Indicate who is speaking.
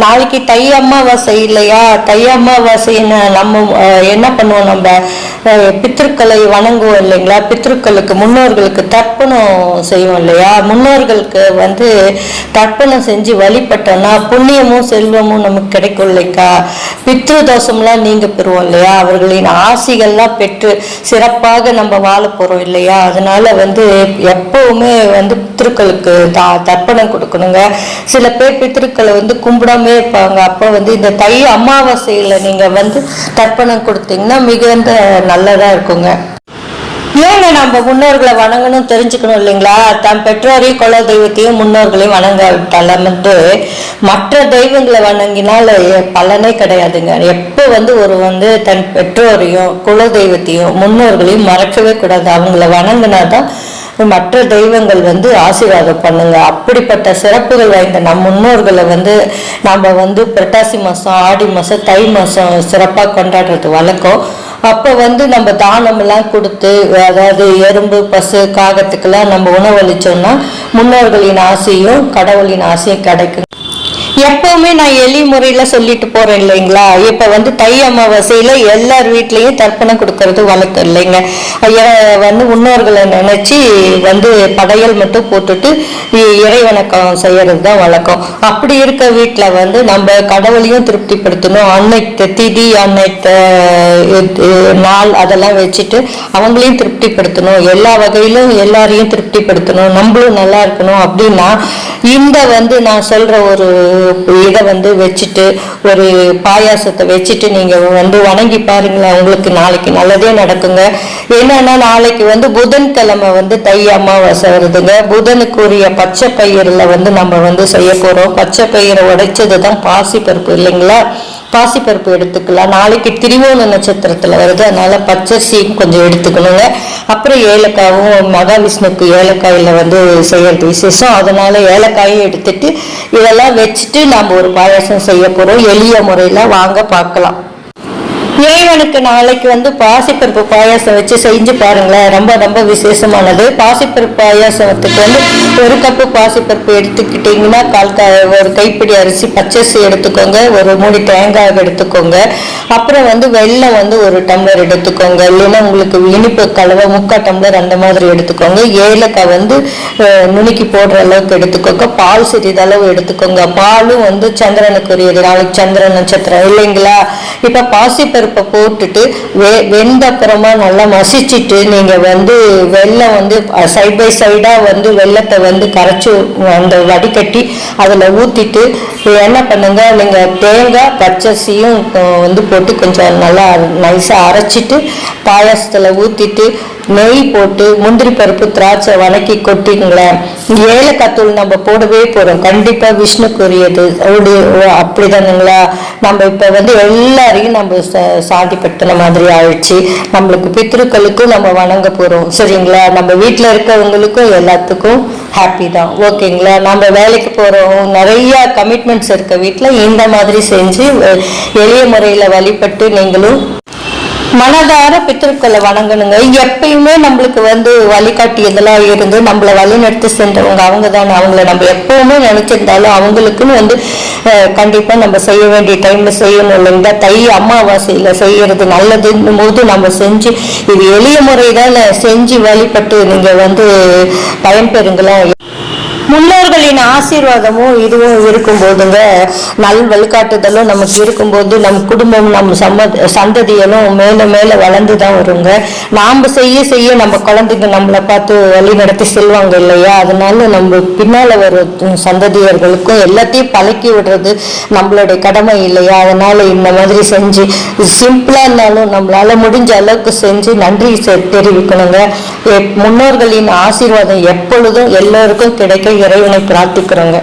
Speaker 1: நாளைக்கு தை அமாவாசை இல்லையா? தை அமாவாசைன்னு நம்ம என்ன பண்ணுவோம் நம்ம? பித்திருக்களை வணங்குவோம் இல்லைங்களா? பித்ருக்களுக்கு முன்னோர்களுக்கு தர்ப்பணம் செய்வோம் இல்லையா? முன்னோர்களுக்கு வந்து தர்ப்பணம் செஞ்சு வழிபட்டோம்னா புண்ணியமும் செல்வமும் நமக்கு கிடைக்கும் இல்லைக்கா? பித்ரு தோஷம்லாம் நீங்க பெறுவோம் இல்லையா? அவர்களின் ஆசிகள்லாம் பெற்று சிறப்பாக நம்ம வாழ போறோம் இல்லையா? அதனால வந்து எப்பவுமே வந்து பித்திருக்களுக்கு தா தர்ப்பணம் கொடுக்கணுங்க. சில பேர் பித்திருக்களை வந்து கும்பிடாம இருப்பாங்க அப்போ வந்து இந்த தை அமாவாசையில நீங்க வந்து தர்ப்பணம் கொடுத்தீங்கன்னா மிகுந்த நல்லதா இருக்குங்க. ஏங்க நம்ம முன்னோர்களை வணங்கணும் தெரிஞ்சுக்கணும் இல்லைங்களா? தன் பெற்றோரையும் குல தெய்வத்தையும் முன்னோர்களையும் வணங்காவிட்டாலும் வந்து மற்ற தெய்வங்களை வணங்கினால் பலனே கிடையாதுங்க. எப்போ வந்து ஒரு வந்து தன் பெற்றோரையும் குல தெய்வத்தையும் முன்னோர்களையும் மறக்கவே கூடாது. அவங்கள வணங்கினாதான் மற்ற தெய்வங்கள் வந்து ஆசீர்வாதம் பண்ணுங்க. அப்படிப்பட்ட சிறப்புகள் வாய்ந்த நம் முன்னோர்களை வந்து நம்ம வந்து புரட்டாசி மாதம் ஆடி மாதம் தை மாதம் சிறப்பாக கொண்டாடுறது வழக்கம். அப்போ வந்து நம்ம தானமெல்லாம் கொடுத்து அதாவது எறும்பு பசு காகத்துக்கெல்லாம் நம்ம உணவளித்தோம்னா முன்னோர்களின் ஆசையும் கடவுளின் ஆசையும் கிடைக்கும் எப்பவுமே நான் எளி முறையில் சொல்லிட்டு போறேன் இல்லைங்களா? இப்போ வந்து தை அமாவாசையில எல்லார் வீட்லேயும் தர்ப்பணம் கொடுக்கறது வழக்கம் இல்லைங்க. வந்து முன்னோர்களை நினைச்சு வந்து படையல் மட்டும் போட்டுட்டு இறைவணக்கம் இறை வணக்கம் செய்யறது தான் வழக்கம். அப்படி இருக்க வீட்டில் வந்து நம்ம கடவுளையும் திருப்திப்படுத்தணும். அன்னைக்கு திதி அன்னைக்கு இது, நாள் அதெல்லாம் வச்சுட்டு அவங்களையும் திருப்திப்படுத்தணும். எல்லா வகையிலும் எல்லாரையும் திருப்திப்படுத்தணும். நம்மளும் நல்லா இருக்கணும் அப்படின்னா இந்த வந்து நான் சொல்ற ஒரு இதை வந்து வச்சுட்டு ஒரு பாயாசத்தை வச்சுட்டு நீங்கள் வந்து வணங்கி பாருங்களேன் உங்களுக்கு நாளைக்கு நல்லதே நடக்குங்க. என்னன்னா நாளைக்கு வந்து புதன்கிழமை வந்து தை அமாவாசை வருதுங்க. புதனுக்குரிய பச்சை பயிரில் வந்து நம்ம வந்து செய்ய போகிறோம் பச்சை பயிரை உடைச்சது தான் பாசி பருப்பு இல்லைங்களா? பாசிப்பருப்பு எடுத்துக்கலாம். நாளைக்கு திரிவோண நட்சத்திரத்தில் வருது. அதனால பச்சரிசியும் கொஞ்சம் எடுத்துக்கணுங்க. அப்புறம் ஏலக்காயும் மகாவிஷ்ணுக்கு ஏலக்காயில் வந்து செய்யறது விசேஷம். அதனால ஏலக்காயும் எடுத்துட்டு இதெல்லாம் வச்சுட்டு நாம் ஒரு பாயாசம் செய்ய போகிறோம் எளிய முறையில் வாங்க பார்க்கலாம். இறைவனுக்கு நாளைக்கு வந்து பாசிப்பருப்பு பாயாசம் வச்சு செஞ்சு பாருங்களேன். ரொம்ப ரொம்ப விசேஷமானது. பாசிப்பருப்பு பாயாசத்துக்கு வந்து ஒரு கப்பு பாசிப்பருப்பு எடுத்துக்கிட்டிங்கன்னா கால் ஒரு கைப்பிடி அரிசி பச்சரிசி எடுத்துக்கோங்க. ஒரு மூடி தேங்காய் எடுத்துக்கோங்க. அப்புறம் வந்து வெள்ளம் வந்து ஒரு டம்ளர் எடுத்துக்கோங்க. இல்லைன்னா உங்களுக்கு இனிப்பு கலவை முக்கால் டம்ளர் அந்த மாதிரி எடுத்துக்கோங்க. ஏலக்காய் வந்து நுணுக்கி போடுற அளவுக்கு எடுத்துக்கோங்க. பால் சிறிதளவு எடுத்துக்கோங்க. பாலும் வந்து சந்திரனுக்குரியது. நாளைக்கு சந்திர நட்சத்திரம். இல்லைங்களா? இப்போ பாசிப்பருப்பை போட்டுட்டு வெ வெந்த அப்புறமா நல்லா மசிச்சுட்டு நீங்கள் வந்து வெள்ளம் வந்து சைட் பை சைடாக வந்து வெள்ளத்தை வந்து கரைச்சி அந்த வடிகட்டி அதில் ஊற்றிட்டு என்ன பண்ணுங்கள் நீங்கள் தேங்காய் பச்சரிசியும் வந்து போட்டு கொஞ்சம் நல்லா நைஸாக அரைச்சிட்டு பாயாசத்தில் ஊற்றிட்டு நெய் போட்டு முந்திரி பருப்பு திராட்சை வணக்கி கொட்டிங்களேன். ஏலக்காய் தூள் நம்ம போடவே போகிறோம் கண்டிப்பாக விஷ்ணுக்குரியது. அப்படிதானுங்களா நம்ம இப்போ வந்து எல்லாரையும் நம்ம ச- சாந்திப்படுத்தின மாதிரி ஆயிடுச்சு. நம்மளுக்கு பித்ருக்களுக்கும் நம்ம வணங்க போகிறோம் சரிங்களா? நம்ம வீட்டில் இருக்கவங்களுக்கும் எல்லாத்துக்கும் ஹாப்பி தான். ஓகேங்களா? நம்ம வேலைக்கு போகிறோம் நிறைய கமிட்மெண்ட்ஸ் இருக்க வீட்டில் இந்த மாதிரி செஞ்சு எளிய முறையில் வழிபட்டு நீங்களும் மனதார பித்திருக்களை வணங்கணுங்க. எப்பயுமே நம்மளுக்கு வந்து வழிகாட்டி இதெல்லாம் இருந்து நம்மளை வழிநடத்தி சென்றவங்க அவங்க தானே அவங்கள நம்ம எப்பவுமே நினைச்சிருந்தாலும் அவங்களுக்குன்னு வந்து கண்டிப்பாக கண்டிப்பா நம்ம செய்ய வேண்டிய டைம்ல செய்யணும் இல்லைங்களா? தை அமாவாசையில செய்யறது நல்லதுன்னும் போது நம்ம செஞ்சு இது எளிய முறை செஞ்சு வழிபட்டு நீங்க வந்து பயன்பெறுங்களேன். முன்னோர்களின் ஆசீர்வாதமும் இதுவும் இருக்கும் போதுங்க நல் வழிகாட்டுதலும் நமக்கு இருக்கும்போது நம் குடும்பம் நம்ம சம்ம சந்ததியலும் மேலே மேலே வளர்ந்து தான் வருங்க. நாம் செய்ய செய்ய நம்ம குழந்தைங்க நம்மளை பார்த்து வழி நடத்தி செல்வாங்க இல்லையா? அதனால நம்ம பின்னால வர சந்ததியர்களுக்கும் எல்லாத்தையும் பழக்கி விடுறது நம்மளுடைய கடமை இல்லையா? அதனால இந்த மாதிரி செஞ்சு சிம்பிளா இருந்தாலும் நம்மளால முடிஞ்ச அளவுக்கு செஞ்சு நன்றி செ- தெரிவிக்கணுங்க. முன்னோர்களின் ஆசீர்வாதம் எப்பொழுதும் எல்லோருக்கும் கிடைக்க இறைவனை பிரார்த்திக்கிறோங்க.